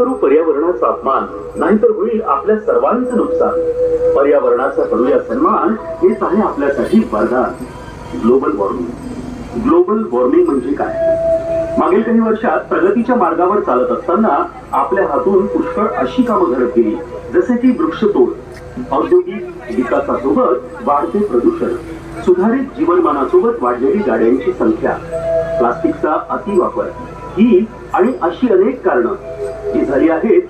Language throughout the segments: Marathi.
करू पर्यावरणाचा अपमान नाहीतर होईल आपल्या सर्वांचं नुकसान. पर्यावरणाचा करूया सन्मान हेच आहे आपल्यासाठी वरदान. Global warming. ग्लोबल वॉर्मिंग म्हणजे काय? मागील काही वर्षात प्रगतीच्या मार्गावर चालत असताना आपल्या हातून पुष्कळ अशी कामं घडत गेली जसे की वृक्षतोड औद्योगिक विकासासोबत वाढते प्रदूषण सुधारित जीवनमानासोबत वाढलेली गाड्यांची संख्या प्लास्टिकचा अतिवापर ही आणि अशी अनेक कारणं. ही झाली आहेत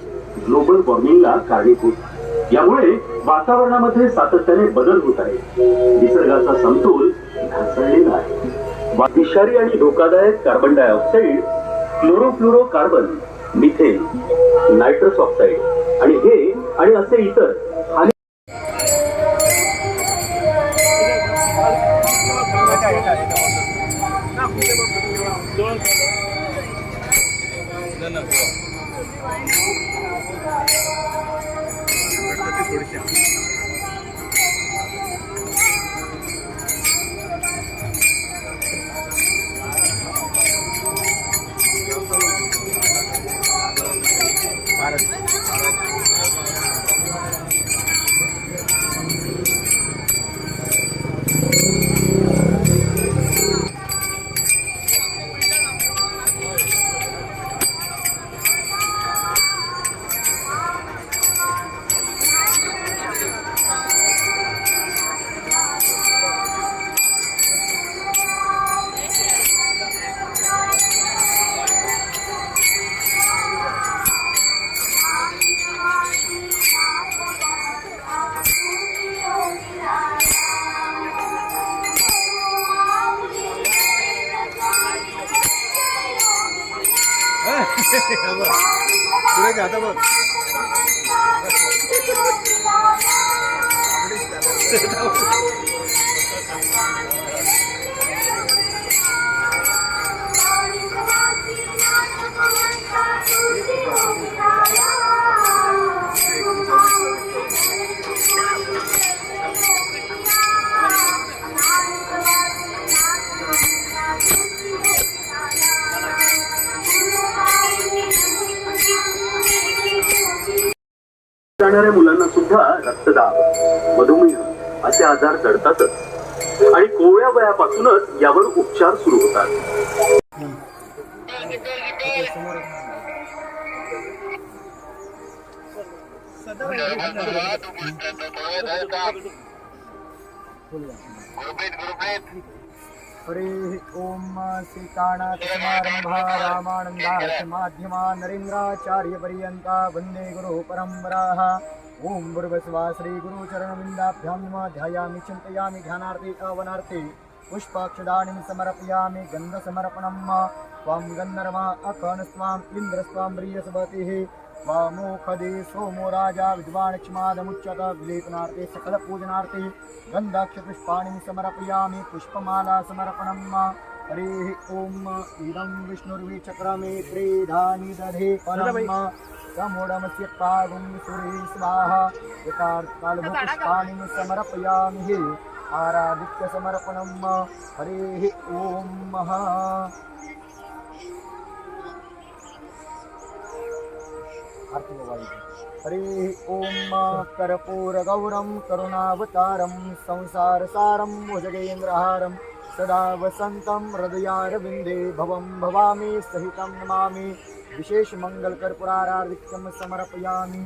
ग्लोबल वॉर्मिंगला कारणीभूत यामुळे वातावरणामध्ये सातत्याने बदल होत आहे निसर्गाचा समतोल ढासळलेला आहे. विषारी आणि धोकादायक carbon dioxide chlorofluorocarbon methane nitrous oxide आणि हे आणि असे इतर आता बघ राहणाऱ्या मुलांना सुद्धा रक्तदाब मधुमेह असे आजार जडतातच. आणि कोवळ्या वयापासूनच यावर उपचार सुरू होतात. हरिः ॐ सीतानाथसमारम्भा रामानन्दार्थमाध्यमा नरेन्द्राचार्यपर्यन्ता वन्दे गुरुः परम्पराः। ॐ गुरुवस्वा श्रीगुरुचरणविन्दाभ्यां ध्यायामि चिन्तयामि ध्यानार्थे अवनार्थे पुष्पाक्षदानिं समर्पयामि गन्धसमर्पणं त्वां गन्धर्वा अखनस्त्वाम् इन्द्रस्त्वां प्रियसवतिः वामोखदे सोमो राजा विद्वान् क्षमादमुच्यत विलेपनार्थे सकलपूजनार्थे गन्धाक्षपुष्पाणिं समर्पयामि पुष्पमाला समर्पणं हरिः ॐ इदं विष्णुर्विचक्रमे त्रिधानि दधे परम् समोडमस्य पादं सुरे स्वाहा यथार्थकालभुपुष्पाणिं समर्पयामि आराधित्यसमर्पणं हरिः ॐ हरिः ॐ कर्पूरगौरं करुणावतारं संसारसारं भुजगेन्द्रहारं सदा वसन्तं हृदयारविन्दे भवं भवामि सहितं नमामि। विशेषमङ्गलकर्पूराराधिक्यं समर्पयामि।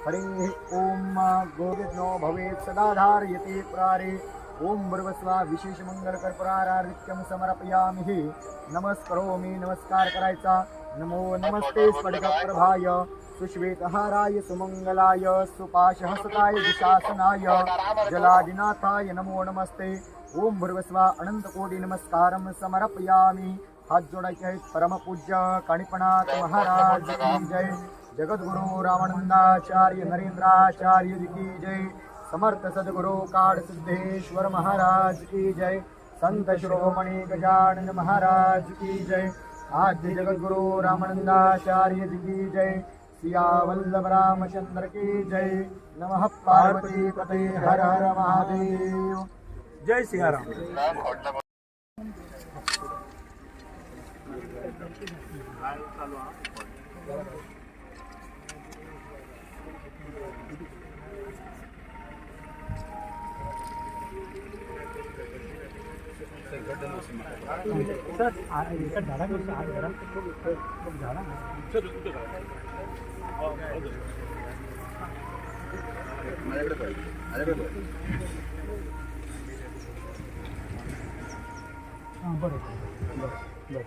हरिः ॐ गोविष्णो भवेत् सदा धारयते प्रारे। ॐ भर्वस्वा विशेष समर्पयामि हि। नमस्करोमि नमस्कार करायचा। नमो नमस्ते स्फटिकप्रभाय। सुश्वेतहाराय सुमङ्गलाय सुपाशहसताय विशासनाय जलादिनाथाय नमो नमस्ते। ओम भर्वस्वा अनंत नमस्कारम समर्पयामि। हात जोडायचे आहेत परमपूज्य कणिपणात् महाराज जय। जगद्गुरु रामानंदाचार्य नरेंद्राचार्य की जय। समर्थ सद्गुरु काड सिद्धेश्वर महाराज की जय। संत शिरोमणी गजानन महाराज की जय। आद्य जगद्गुरु रामानंदाचार्य की जय। सिया वल्लभ रामचंद्र की जय। नमः पार्वती पते हर हर महादेव। जय सियाराम। सर सर दादा को सर दादा को दादा सर। रुको माझ्याकडे पाहिजे माझ्याकडे हाँ बरं बरं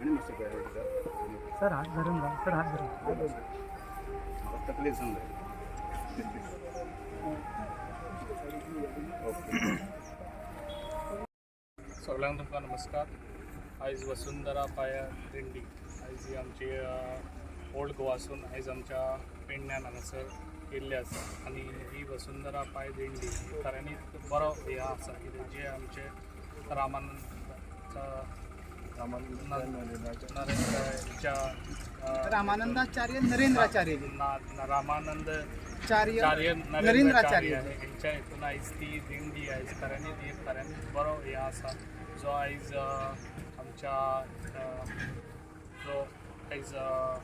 आणि मस्त सर हात धरून जा सर हात धरून सगळ्यांक तुमकां नमस्कार. आयज वसुंधरा पाया दिंडी. आयज ही आमची ओल्ड गोवासून आयज आमच्या पेडण्यान हांगासर येयल्ली आसा. आनी ही वसुंधरा पाय दिंडी ही खऱ्यांनीच बरो हे आसा. कितें जे आमचे रामानंदाचा नरेंद्रच्या अ, रामानंदाचार्य नरेंद्राचार्य. ना- ना- रामानंद चार्य चार्य नरेंद्राचार्य. नरेंद्राचार्य हेंच्या हितून आयज ती दिंडी आयज खऱ्यांनीच एक खऱ्यांनीच बरो हे आसा जो आयज अ, आमच्या अ, जो आयज अ,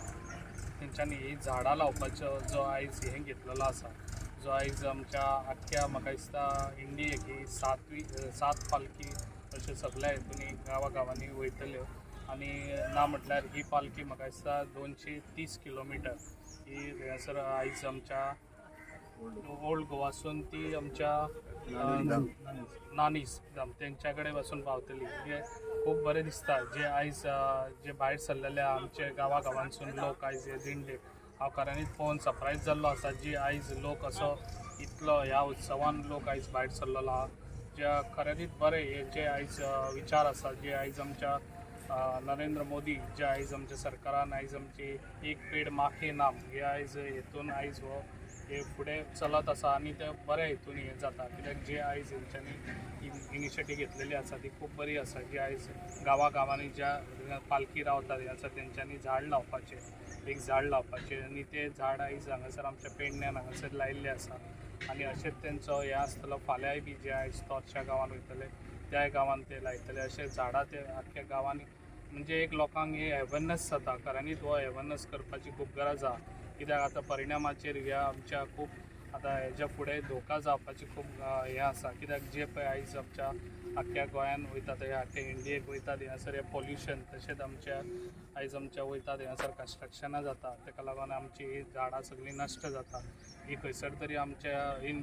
तेंच्यांनी ही झाडां लावपाचो जो आयज हें घेतलेलो आसा जो आयज आमच्या आख्ख्या म्हाका दिसता इंडियेक ही सातवी अ, सात पालखी अशें सगळ्या हितून गांवा गांवांनी वयतल्यो आनी ना म्हटल्यार ही पालखी म्हाका दिसता दोनशे तीस किलोमिटर. ही थंयसर आयज आमच्या ओल्ड गोवासून ती आमच्या नानीस तेंच्या कडेन वचून पावतली. जे खूब बरें दिसता जे आयज जे भायर सरलेले आमचे गांवा गांवांसून लोक आयज हे दिंडेक हांव खऱ्यांनीच पळोवन सरप्रायज जाल्लो आसा जी आयज लोक असो इतलो ह्या उत्सवान लोक आयज भायर सरलेलो आहा ज्या खऱ्यांनीच बरे हे जे आयज विचार आसा जे आयज आमच्या नरेंद्र मोदी जे आयज आमच्या सरकारान आयज आमची एक पेड माखे नाम. हे आयज हेतून आयज हो. हे फुडें चलत आसा आनी ते बऱ्या हितून हे जाता कित्याक जे आयज हेंच्यांनी इनिशिएटीव घेतलेली आसा ती खूब बरी आसा जी आयज गांवा गांवांनी ज्या पालखी रावतात हे आसा तेंच्यांनी झाड लावपाचें एक झाड लावपाचें. आनी ते झाड आयज हांगासर आमच्या पेडण्यान हांगासर लायिल्लें आसा आनी अशेंच तेंचो हे आसतलो फाल्यांय बी जे आयज तोरच्या गांवांत वयतले त्या गांवांत ते लायतले. अशे झाडां ते आख्ख्या गांवांनी म्हणजे एक लोकांक हे अवेरनस जाता कारण हो अवेरनस करपाची खूब गरज आहा कित्याक आतां परिणामाचेर ह्या आमच्या खूब आतां हेज्या फुडें धोका जावपाची खूब हें आसा. कित्याक जे पळय आयज आमच्या आख्ख्या गोंयान वयता थंय आख्ख्या इंडियेक वयता हांगासर हे पोल्युशन तशेंच आमच्या आयज आमच्या वयतात हांगासर कन्स्ट्रक्शनां जाता. ताका लागून आमची ही झाडां सगळीं नश्ट जाता. ही खंयसर तरी आमच्या इन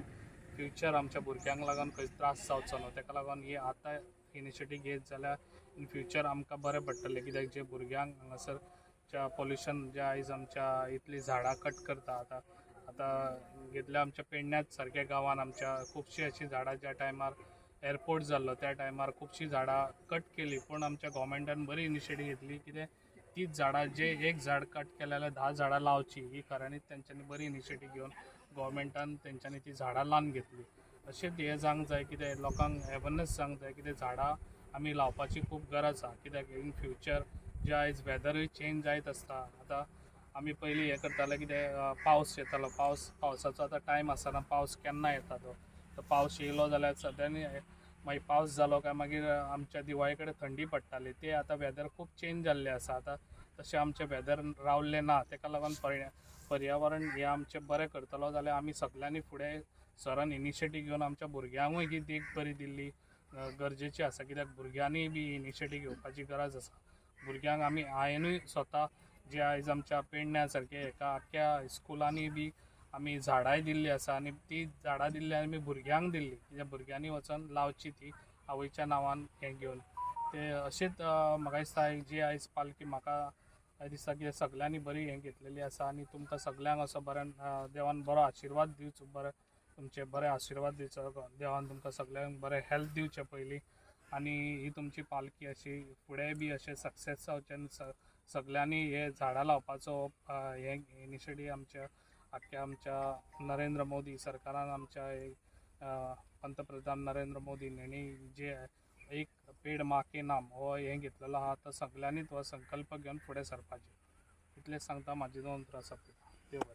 फ्युचर आमच्या भुरग्यांक लागून खंय त्रास जावचो न्हू ताका लागून ही आतां इनिशिएटीव घेत जाल्यार इन फ्युचर आमकां बरें पडटलें. कित्याक जे भुरग्यांक हांगासर च्या पोल्युशन जे आयज आमच्या इतली झाडां कट करता आतां आतां घेतल्या आमच्या पेडण्यात सारक्या गांवान आमच्या खुबशीं अशीं झाडां ज्या टायमार एअरपोर्ट जाल्लो त्या टायमार खुबशीं झाडां कट केलीं. पूण आमच्या गोवमेंटान बरी इनिशिएटीव घेतली. कितें तीच झाडां जे एक झाड कट केलें जाल्यार धा झाडां लावची ही खऱ्यांनीच तेंच्यांनी बरी इनिशिएटीव घेवन गोवमेंटान तेंच्यांनी ती झाडां लावन घेतली. अशेंच हें जावंक जाय कितें लोकांक अवेरनस जावंक जाय कितें झाडां आमी लावपाची खूब गरज आसा कित्याक इन फ्युचर जे आयज वेदरूय चेंज जायत आसता आतां आमी पयलीं हें करताले कितें पावस येतालो. पावस पावसाचो आतां टायम आसना पावस केन्ना येता तो? तो पावस येयलो जाल्यार सद्यांनी मागीर पावस जालो काय मागीर आमच्या दिवाळे कडेन थंडी पडटाली. ते आतां वेदर खूब चेंज जाल्लें आसा आतां तशें आमचें वेदर रावल्लें ना ताका लागून पर्या पर्यावरण हें आमचें बरें करतलो. जाल्यार आमी सगळ्यांनी फुडें सरान इनिशिएटीव घेवन आमच्या भुरग्यांकूय ही देख बरी दिल्ली. गरजेची आसा कित्याक भुरग्यांनी बी इनिशिएटीव घेवपाची गरज आसा. भुरग्यांक आमी हांवेंनूय स्वता जे आयज आमच्या पेडण्या सारखे एका आख्ख्या स्कुलांनी बी आमी झाडांय दिल्ली आसा आनी ती झाडां दिल्ली आमी भुरग्यांक दिल्ली. कित्याक भुरग्यांनी वचून लावची ती आवयच्या नांवान हें घेवन. ते अशेंच म्हाका दिसता जी आयज पालकी म्हाका दिसता की सगळ्यांनी बरी हें घेतलेली आसा आनी तुमकां सगळ्यांक असो बऱ्यान देवान बरो आशिर्वाद दिवचो बरो. तुमचे बरे आशिर्वाद दिवचो देवान तुमकां सगळ्यांक बरें हेल्थ दिवचें पयलीं. आनी ही तुमची पालखी अशी फुडें बी अशें सक्सेस जावचें आनी सगळ्यांनी हे झाडां लावपाचो हे इनिशिएटीव आमच्या आख्या आमच्या नरेंद्र मोदी सरकारान आमच्या पंतप्रधान नरेंद्र मोदी हेणी जे एक पेड मा के नाम हो हें घेतलेलो आहा तो सगळ्यांनीच हो संकल्प घेवन फुडें सरपाचें. इतलेंच सांगता म्हाजी दोन त्रास देव बरें.